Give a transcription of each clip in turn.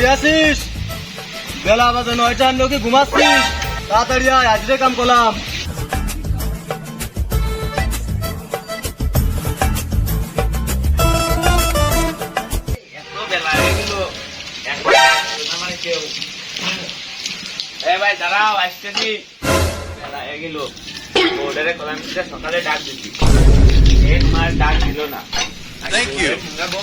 বাড়ি আছিস বেলা বাজে নয়টার লোকে ঘুমাচ্ছিস? তাড়াতাড়ি আয় আজকে কাম করলাম। ভাই দাঁড়াও আসতেছি। বেলা হয়ে গেল। কলাম সকালে ডাক দিছি। এ তোমার ডাক দিল না। থ্যাংক ইউ তারপর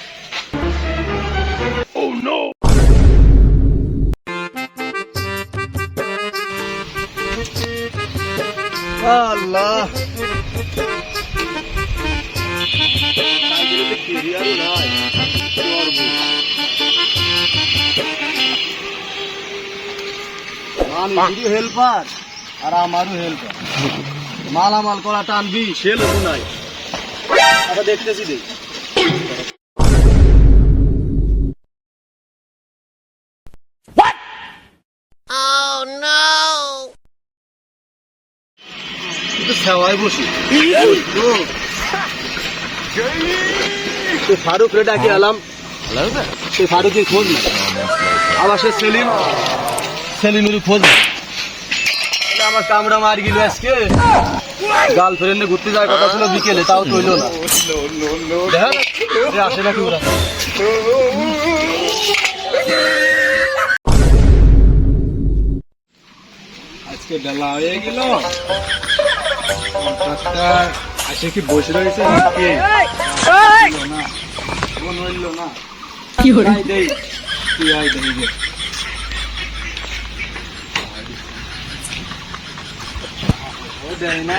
আমি হেল্পার আর আমারও হেল্পার। মালামাল করা টানবি সে লোক নাই। আবার দেখতেছি দেখ কিন্তু বসি। তো ফারুক রে ডাকি আলাম। সে ফারুকের খোঁজ না আবার সে সেলিম। সেলিমের খোঁজ আমার কামড়া মার গেল আজকে। গার্লফ্রেন্ডে ঘুরতে যাওয়ার কথা ছিল বিকেলে তাও তৈল না। আসে নাকি ওরা। আজকে বেলা হয়ে গেল। আসে কি বসে রয়েছে নাকি? না ফোন হইল না। আই দেই তুই আই দেই। দে ও দেয় না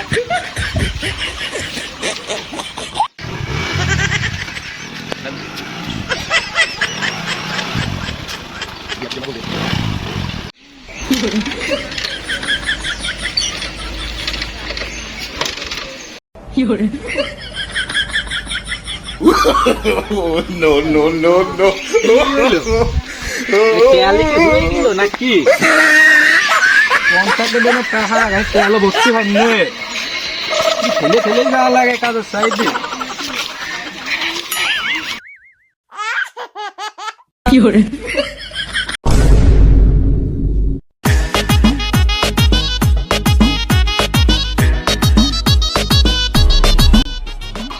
নাকি কন্ট্রাক্টর জন্য টাকা লাগাই তেল ভর্তি হয় নে ঠেলে ঠেলে যাওয়া লাগে কাজের সাইডে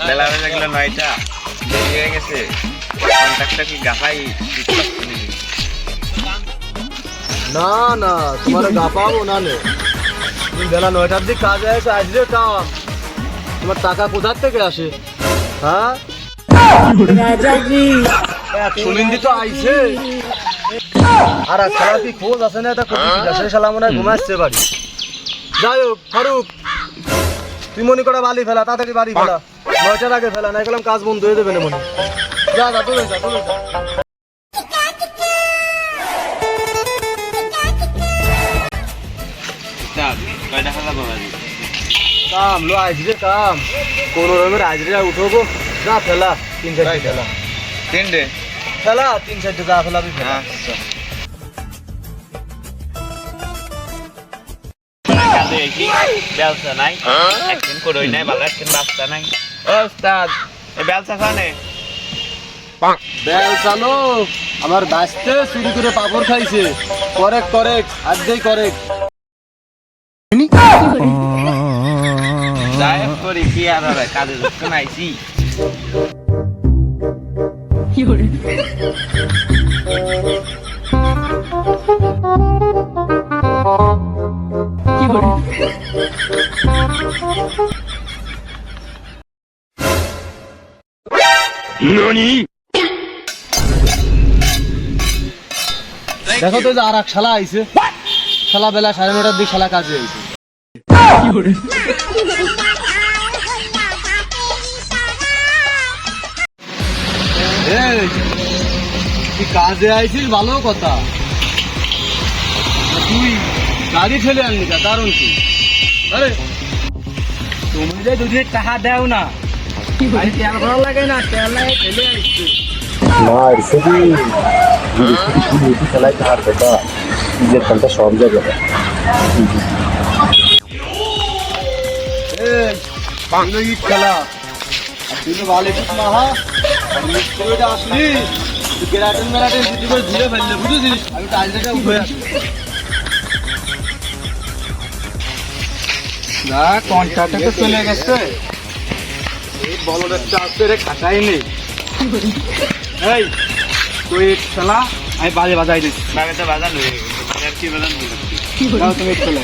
বেলা হয়ে গেল নয়টা দেরি হয়ে গেছে। কন্ট্রাক্টটা কি গাফাই? না না তোমার গাপাবো না নে। তুমি বেলা নয়টার দিক কাজে আছে আজকে কাম। তোমার টাকা কোথার থেকে আসে? হ্যাঁ? সুমিন্দি তো আইছে। আর শালা কি খোঁজ আছে না এটা কোথায়? আছে শালা মনে হয় ঘুমাচ্ছে বাড়ি। যাই হোক ফারুক তুই মনে করে বালি ফেলা তাড়াতাড়ি বাড়ি ফেলা। নয়টার আগে ফেলা না গেলাম কাজ বন্ধ হয়ে দেবে না মনে যা যা তুমি যা যা। কাম লো আজরে কাম। কোন রকমের আজরে উঠবো। যা ফেলা তিন চারটে ফেলা। তিনটে? ফেলা তিন চারটে যা ফেলাবি ফেলা। কি ব্যবসা নাই। একদিন করই নাই ভালো একদিন ব্যবসা নাই। ব্যবসা খানে আমার বাঁচতে চুরি করে পাপড় খাইছে। করেক করেক আজকেই করেক। কি আর দেখো তো আর এক শালা আইছে। শালা বেলা সাড়ে নটার দিক শালা কাজে আইছে। তুই কাজে আইছিস? ভালো কথা। তুই গাড়ি ঠেলে আনলি কা কারণ কি? আরে তুমি যে দুধে টাকা দেও না তেল ভালো লাগে না তেল লাগে ফেলে আসছে মার সেদি যদি খেলাইতে হারবে তা নিজের খেলটা সব জায়গায় খেলা তুই তো ভালো না হা? আসলি তুই কেরাটেন মেরাটেন যদি করে ধুয়ে ফেললে বুঝেছিস আমি টাইলটা উঠে না কন্ট্রাক্টর চলে গেছে এই বলদের চাপে রে খাটাই নেই। এই তুই আমি বাজে বাজাই দিচ্ছি। বাজার আর কি বাজার তুমি খেলে।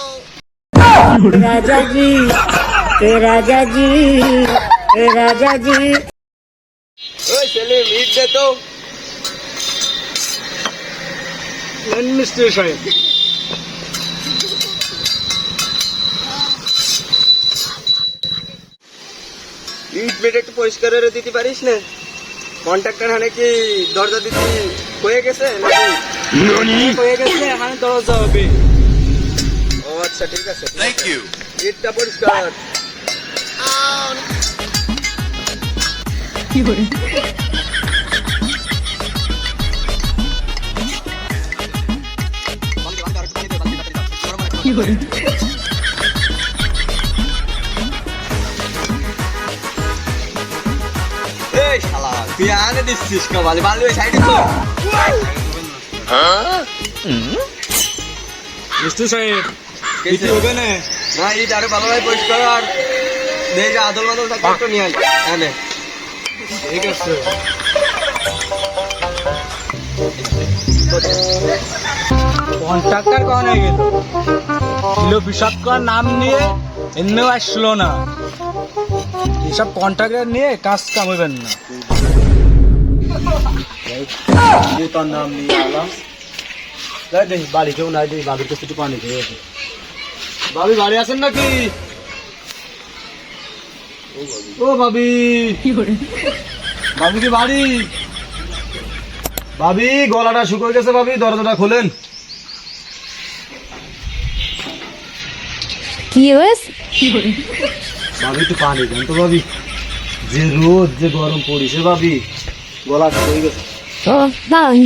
রাজাজি এ রাজাজি এ রাজাজি। ওই ছেলে মিট দে তো। মিস্ত্রি সাহেব ইট বেড একটু পরিষ্কার করে দিতে পারিস না? কন্ট্রাক্টর হানে কি দরজা দিতে হয়ে গেছে নাকি? হয়ে গেছে হানে দরজা হবে। ও আচ্ছা ঠিক আছে থ্যাংক ইউ ইটটা পরিষ্কার। এই শালা তুই আনে দিচ্ছিস কাবালি বালি সাইডে তো। মিস্ত্রি সাহেব কেসে? কিছু? হবে না? না ইট আরও ভালোভাবে পরিষ্কার আর দেখে আদল থাকলে একটু নিয়ে আয় এনে ঠিক আছে। কন্ট্রাক্টর কখন হয়ে গেল বিষাদ নাম নিয়ে এমনিও আসলো না। এসব কন্ট্রাক্টর নিয়ে কাজ কাম হইবেন না তার নাম নিয়ে আলাম দেখি বাড়ি কেউ নাই দেখি বাড়ির কাছে পানি খেয়ে। ভাবি বাড়ি আছেন নাকি? ও ভাবি। ভাবি কি বাড়ি? ভাবি গলাটা শুকিয়ে গেছে ভাবি দরজাটা খোলেন। কি হয়েছে? ভাবি একটু পানি দেন তো ভাবি। যে রোদ যে গরম পড়িছে ভাবি গলা শুকিয়ে গেছে। ও না এই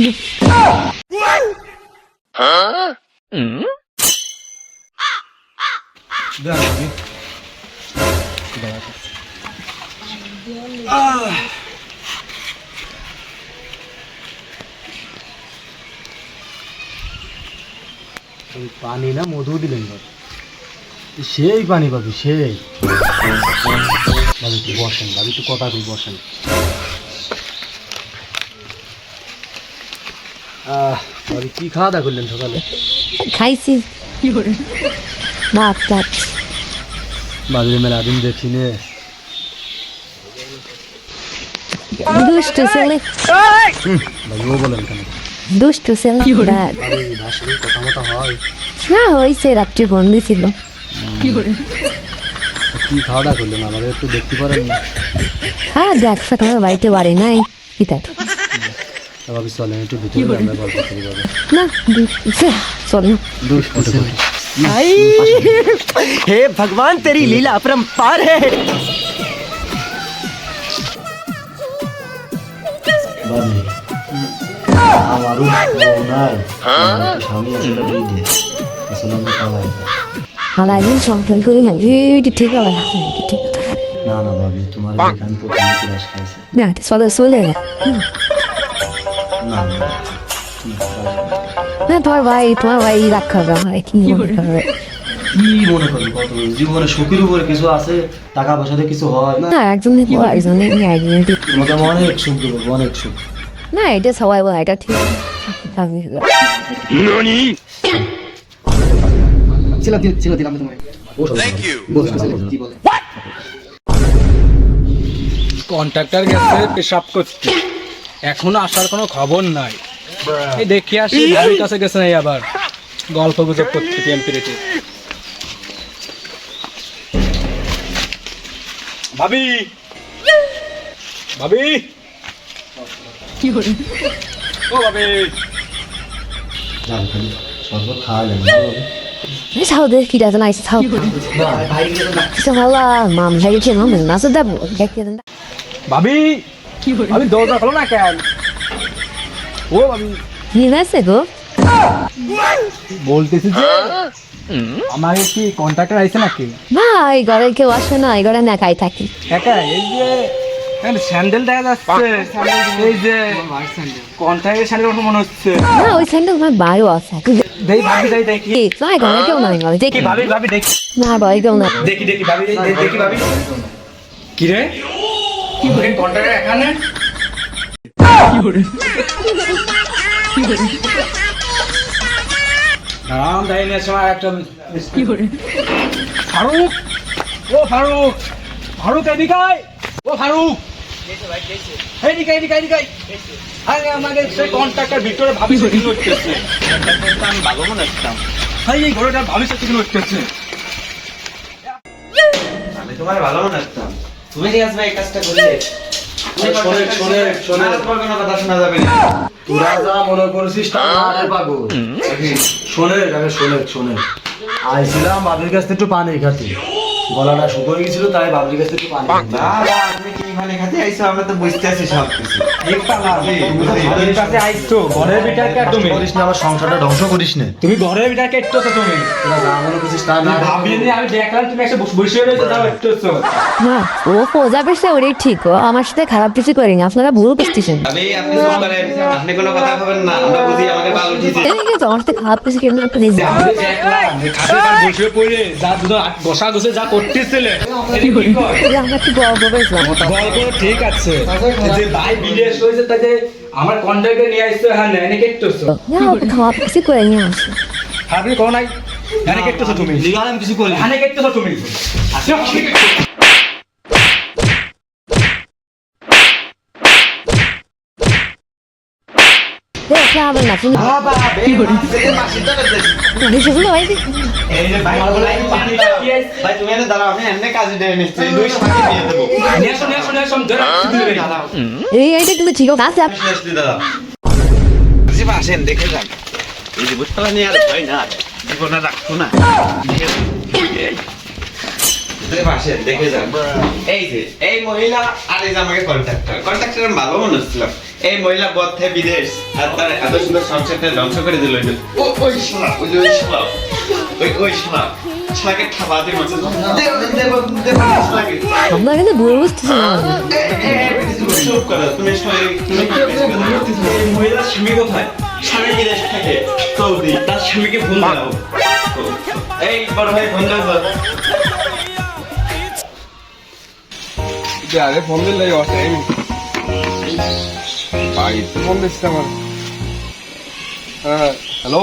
পানি না মধু দিলেন সেই পানি পাবি সেই। ভাবি একটু বসেন ভাবি তুই কথা তুই বসেন। আহ ভাবি কি খাওয়া দাওয়া করলেন সকালে? খাইছি। ভাত ভাত ভাবি মেলা দিন দেখি নে। দুষ্টু ছেলে। ভাবি ও বলেন কেন? দুষ্টু ছেলে। ভাবি ভাষণে কথা মতো হয়। না হয়েছে রাত্রে ফোন দিছিল তা কি খাওয়া করলেন? আমাদের একটু দেখতে পারেন না। হ্যাঁ দেখছ তোমার বাড়িতে বাড়ি নাই। কি তার তা ভাবি চলেন একটু ভিতরে আমরা গল্প করি না দুষ্টু চল। না দুষ্টু ছেলে। हे भगवान तेरी लीला अपरंपार है ভাবি আমারও নাই স্বামী আছে দিয়ে দিয়ে আসলে আমরা খাওয়াই হালাই দিন সংসার করে না এইটি ঠিক হবে ঠিক না না ভাবি তোমার দেখে আমি প্রথমে ক্লাস খাইছি না চলে চলে না না না তোমার ভাই তোমার ভাই রাগ করবে আমার কি মনে করবে? কি মনে করি কত জীবনে সুখের উপরে কিছু আছে টাকা পয়সাতে কিছু হয় না? না একজনের পর আইডেন্টি তোমাকে অনেক সুখ দেবো অনেক সুখ। না এটা সবাই বলে এটা ঠিক। আমি ছিল দিল ছিল দিলাম তোমায় কন্ট্রাক্টর গেছে পেশাব করতে এখনও আসার কোনো খবর নাই। এই দেখি আসি ভাবির কাছে গেছে নাই আবার গল্প গুজব করতে টিএমপি রেটে ভাবি ভাবি কি করে ও ভাবি你操的，给他那一操。这好了，妈妈还有钱，我们那是在不？该给人。 ভাবি ভাবি দরজা খোলো না কেন ও ভাবি কি হয়েছে গো। বলতেছি যে আমাকে কি কন্ট্রাক্টর আইছে নাকি? ভাই ঘরে কেউ আসে না ঘরে না একাই থাকি। একা? এই যে স্যান্ডেল দেখা ভাই ঘরে না ভাই কেউ না কি নাম দেয় সময় একটা কি করে? ফারুক! ও ফারুক! ফারুক এদিকে ও ফারুক! এদিকে এদিকে এদিকে আরে আমাদের সেই কন্ট্রাক্টর ভিতরে ভাবি আমি ভালো মনে হচ্ছিলাম। ভাই এই ঘরটা ভাবি উঠতেছে। আমি তোমার ভালো মনে হচ্ছিলাম। তুমি যে আসবে এই কাজটা করলে তোরা যা মনে করছিস তা না পাগল শোনে আগে শোনে শোনে। আইছিলাম বাবির কাছ থেকে একটু পানি খাতে। গলাটা শুকিয়ে গেছিল তাই বাবির কাছ থেকে একটু পানি আপনি কি মানে খাতে আইছো? আমরা তো বুঝতে আছি সব কিছু ঘরের ভিতর কে তুমি করিস না আমার সংসারটা ধ্বংস করিস না তুমি ঘরের ভিতর কেটছো তুমি তোরা যা করছিস তা না রে ভাবি নিয়ে আমি দেখলাম তুমি? একটা বসে রয়েছে তাও একটুছো না ও পূজা ঠিক ও আমার সাথে খারাপ কিছু করেনি আপনারা ভুল বুঝতেছেন। আপনি আপনি কোনো কথা খাবেন না আমরা বুঝি আমাকে বাল উঠিছে এই যে আমার সাথে খারাপ কিছু কেন আপনি আমি দেখলাম যে খাটে পার বসে পড়ে যা দুটো বসা গসে যা করতেছিলে এটা কি আমরা গল্প ঠিক আছে। যে ভাই বিদেশ হয়েছে তাকে আমার কন্ট্রাক্টে নিয়ে আসছে হ্যাঁ এনে কেটছো না ওকে খারাপ কিছু করে নিয়ে আসো আপনি কোন নাই? এনে কেটছো তুমি? লিগাল আমি কিছু করি এনে কেটতেছো তুমি? এই আপনি আবার না শুনুন সেগুলো হয় এই যে ভাই ভাই তুমি এনে দাঁড়াও আমি এমনি কাজে ডেকে নিচ্ছি দুই সময় নিয়ে দেবো নিয়ে আসো নিয়ে আসো নিয়ে আসো ধরে দাঁড়াও এই এইটা কিন্তু ঠিক আছে আসেন দেখে যান এই বুঝতে নিয়ে আর হয় না জীবনে রাখতো না দেখে যান এই যে এই মহিলা আর এই যে আমাকে কন্ট্রাক্টর কন্ট্রাক্টর ভালো মনে হচ্ছিল। এই মহিলা বদ্ধে বিদেশ। আর তার এত সুন্দর সংসারটা ধ্বংস করে দিল ওই ওই শালা ওই ওই শালা। শালা। শালাকে না। চুপ করো, তুমি স্বামী কোথায়? স্বামী বিদেশ থাকে, সৌদি। তার স্বামীকে ফোন দাও। এই বড় ভাই ফোন দাও আরে ফোন দিলে বাড়িতে ফোন দিচ্ছে আমার? হ্যাঁ হ্যালো?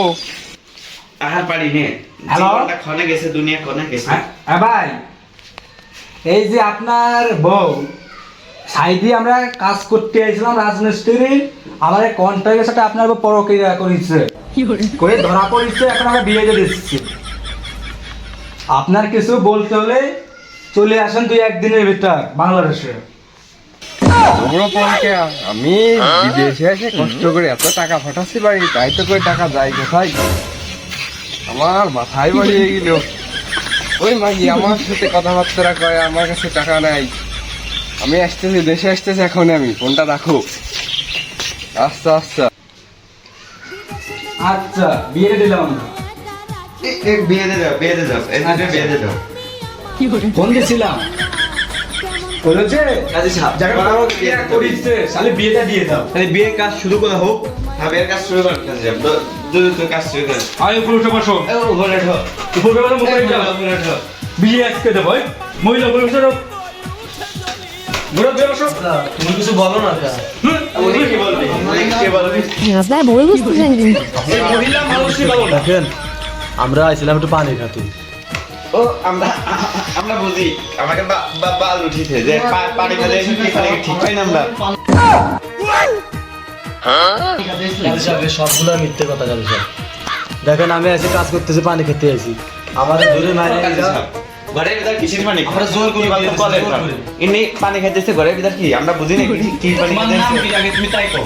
আহার পারি নে। হ্যালো? জীবনটা গেছে দুনিয়া ক্ষণে গেছে। হ্যাঁ ভাই। এই যে আপনার বউ সাইডে আমরা কাজ করতে আইছিলাম রাজমিস্ত্রি আমার কন্ট্রাক্টের সাথে আপনার বউ পরকিয়া করেছে। করে ধরা পড়েছে এখন আমরা বিয়ে দিয়ে দিচ্ছি। আপনার কিছু বলতে হলে চলে আসেন দুই একদিনের ভিতর বাংলাদেশে। পরকে আমি বিদেশে এসে কষ্ট করে এত টাকা ফাটাচ্ছি বাড়ি তাই তো করে টাকা যায় কোথায়? আমার মাথায় বাড়িয়ে গেল। ওই মাগি আমার সাথে কথাবার্তা কয় আমার কাছে টাকা নাই। আমি আসতেছি দেশে আসতেছি এখন আমি ফোনটা রাখো। আচ্ছা আচ্ছা। আচ্ছা বিয়ে দিলাম। বিয়ে দিয়ে দাও বিয়ে দিয়ে দাও বিয়ে দিয়ে দাও ফোন দিয়েছিলাম বলেছে কাজী সাহেব যাকে পরকিয়া করিছে তাহলে বিয়েটা দিয়ে দাও। তাহলে বিয়ের কাজ শুরু করা হোক। হ্যাঁ বিয়ের কাজ শুরু করেন কাজী সাহেব দ্রুত দ্রুত কাজ শুরু করেন আয় উপরে উঠে বসো। উপরে ওঠো। উপরে বসো মুখে যাও। উপরে ওঠো। বিয়ে আজকে দেবো মহিলা বলে বসে। তুমি কিছু বলো না কা কি বলবি? কে বলবি? আপনার বই বুঝতেছেন কিন্তু। মহিলা মানুষই বলো না। দেখেন আমরা আইছিলাম একটু পানি খাতে। ও আমরা আমরা বুঝি। আমাকে বাল উঠিছে যে পানি খেলে কি পানি ঠিক হয় না আমরা সবগুলো মিথ্যে কথা কাজী সাহেব দেখেন আমি এসে কাজ করতেছি পানি খেতে আছি আমাদের মারে ঘরের ভিতর কিসের পানি? আমরা জোর করে কি কলের জোর পানি। করে। ইনি পানি খাইতেছে ঘরের ভিতর কি? আমরা বুঝি না কি- কি পানি খাইতেছে তুমি তাই কো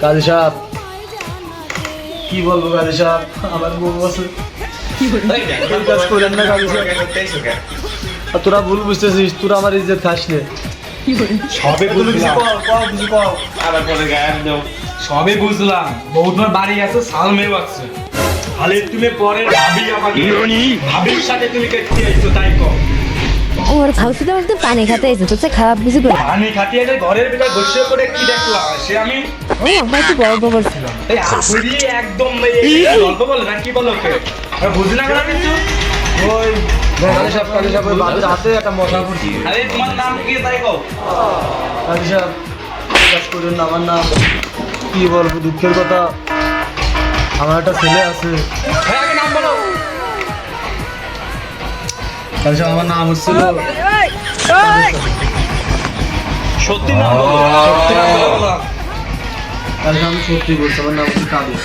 কাজী সাহেব। কি বলব কাজী সাহেব? আমার বউ আছে। এই কাজ করেন না আর তোরা ভুল বুঝতেছিস তোরা আমার ইজ্জত খাস নে। সবে বুঝলাম। কও, কও, আবার পরে গায়ে দাও। সবে বুঝলাম বাড়ি আছে সাল আছে তাহলে তুমি পরে ভাবি আমাকে ভাবির সাথে তুমি কেটে আইছো তাই কো ওর খাওয়াতে তো পানি খাতে এসে তো সে খারাপ কিছু করে। পানি খাটিয়ে যে ঘরের ভিতর বসে করে কি দেখলাম? সে আমি ও আমার একটু গল্প করছিলাম এই আসলে একদম এই গল্প বলে না কি বলো ওকে? বুঝি না কেন কিছু? ওই কাজী সাহেব কাজী সাহেব ওই বাবির হাতে একটা মশা পড়ছি। আরে তোমার নাম কি তাই কো কাজী সাহেব কাজ করেন না আমার নাম। কি বলব দুঃখের কথা। আমার একটা ছেলে আছে। হ্যাঁ আগে নাম বলো। কাজী সাহেব আমার নাম হচ্ছিল সত্যি নাম সত্যি সাহেব আমি সত্যি বলছি আমার নাম হচ্ছে কাদের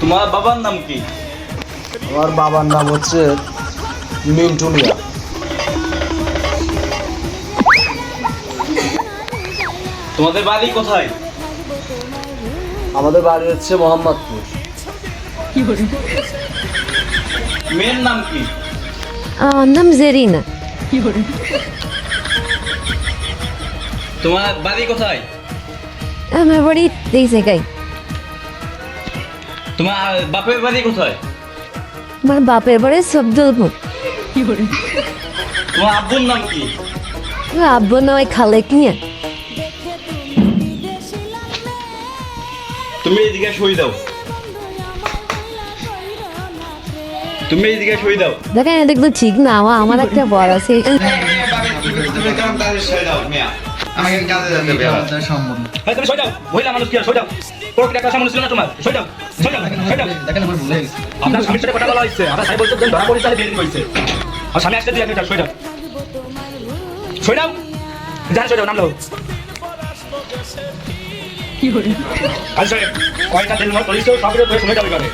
তোমার বাবার নাম কি? আমার বাবার নাম হচ্ছে মিন্টু মিয়া তোমাদের বাড়ি কোথায়? আমাদের বাড়ি হচ্ছে মোহাম্মদপুর। মেয়ের নাম কি? আমার নাম জেরিনা তোমার বাড়ি কোথায়? আমার বাড়ি এই জায়গায় তোমার বাপের বাড়ি কোথায়? আমার বাপের বাড়ি সবদলপুর তোমার আব্বুর নাম কি? আব্বু নয় খালেক নিয়ে তুমি এইদিকে সই দাও। তুমি এইদিকে সই দাও। দেখেন এটা কিন্তু ঠিক না আমার আমার একটা বর আছে। তুমি কেমন তাদের সই দাও। মিয়া আমাকে কাজে যেতে হবে আবার। তুমি সই যাও মহিলা মানুষ কি আর সই যাও তোর কি সামনে ছিল না তোমার। সই যাও সই যাও সই যাও আপনার স্বামীর সাথে কথা বলা হয়েছে। আপনার স্বামী বলছে ধরা পড়ে তাহলে বিয়ে হয়েছে আর স্বামী আসতে দিয়ে আপনি যাও, সই যাও সই যান সই যাও নাম লো কাল সই কয়টা দিন মত সব কিছু শুনে যাবে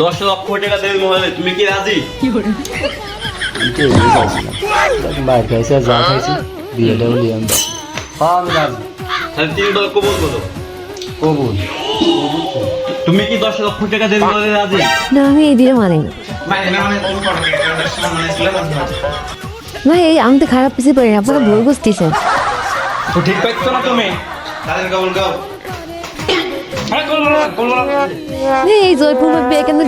দশ লক্ষ টাকা দেবে মহলে তুমি কি রাজি? বাইর খাইছে যা খাইছি বিয়েটা বলি আমি আমি রাজি তাহলে তিন দল কবুল করো। কবুল। তুমি কি দশ লক্ষ টাকা দেবে বলে রাজি? না আমি এই দিনে মানি না। না এই আমি তো খারাপ কিছু পারি না আপনারা ভুল বুঝতেছেন। তো ঠিক পাইছো না তুমি? তাদের কবুল গাও এই জয়পুর বিয়ে কেন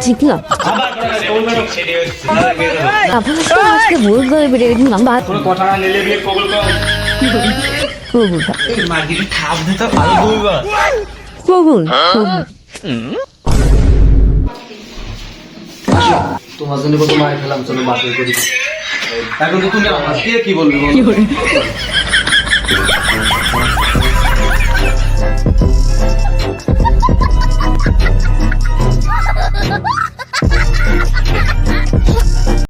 তো আজকে ভুল করে বেরিয়ে ভাত কোনো কথা না নিলে বিয়ে কবুল কবুল। তোমার জন্য কত মায়ের খেলাম চলো বাতিল করি এখন তো তুমি আমার কে কি বলবি বলো?